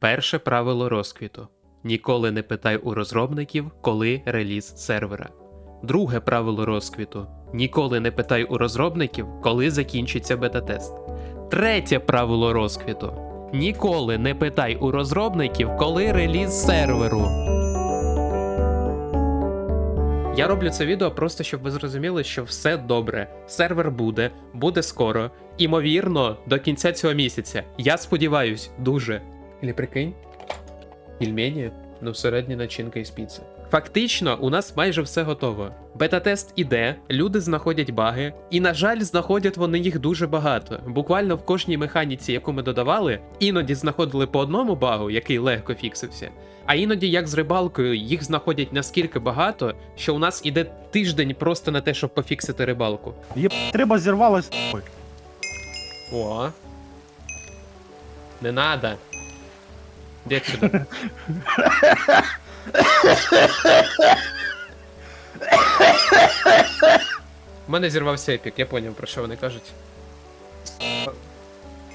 Перше правило розквіту: ніколи не питай у розробників, коли реліз сервера. Друге правило розквіту: ніколи не питай у розробників, коли закінчиться бета-тест. Третє правило розквіту: ніколи не питай у розробників, коли реліз серверу. Я роблю це відео просто щоб ви зрозуміли, що все добре. Сервер буде, буде скоро. Імовірно, до кінця цього місяця. Я сподіваюсь, дуже. Или прикинь, пельмені, ну середня начинка із піци. Фактично, у нас майже все готово. Бета-тест іде, люди знаходять баги, і, на жаль, знаходять вони їх дуже багато. Буквально в кожній механіці, яку ми додавали, іноді знаходили по одному багу, який легко фіксився. А іноді, як з рибалкою, їх знаходять наскільки багато, що у нас іде тиждень просто на те, щоб пофіксити рибалку. Єб, треба зірвалась. Ой. О. Не надо. Де сюди? У мене зірвався епік, я поняв, про що вони кажуть.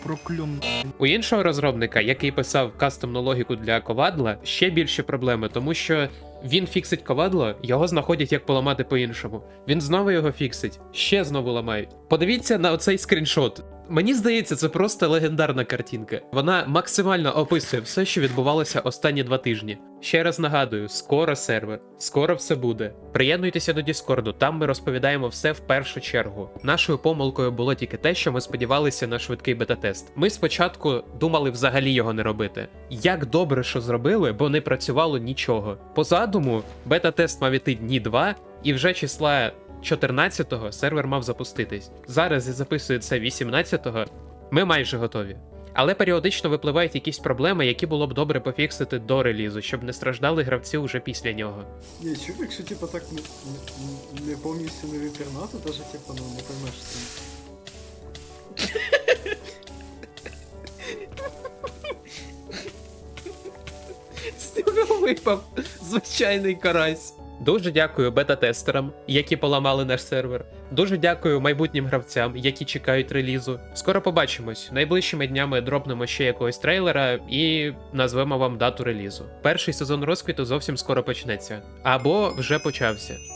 Проклюн. У іншого розробника, який писав кастомну логіку для ковадла, ще більші проблеми, тому що він фіксить ковадло, його знаходять як поламати по-іншому. Він знову його фіксить, ще знову ламають. Подивіться на оцей скріншот. Мені здається, це просто легендарна картинка. Вона максимально описує все, що відбувалося останні два тижні. Ще раз нагадую: скоро сервер, скоро все буде. Приєднуйтеся до Діскорду, там ми розповідаємо все в першу чергу. Нашою помилкою було тільки те, що ми сподівалися на швидкий бета-тест. Ми спочатку думали взагалі його не робити. Як добре, що зробили, бо не працювало нічого. По задуму, бета-тест мав іти дні два, і вже числа 14-го сервер мав запуститись. Зараз я записую це 18-го. Ми майже готові. Але періодично випливають якісь проблеми, які було б добре пофіксити до релізу, щоб не страждали гравці уже після нього. Не, чувак, якщо типа так не, не, не повністю не вітернати, даже типа ну не поймеш що. З випав звичайний карась. Дуже дякую бета-тестерам, які поламали наш сервер. Дуже дякую майбутнім гравцям, які чекають релізу. Скоро побачимось. Найближчими днями дропнемо ще якогось трейлера і назвемо вам дату релізу. Перший сезон розквіту зовсім скоро почнеться. Або вже почався.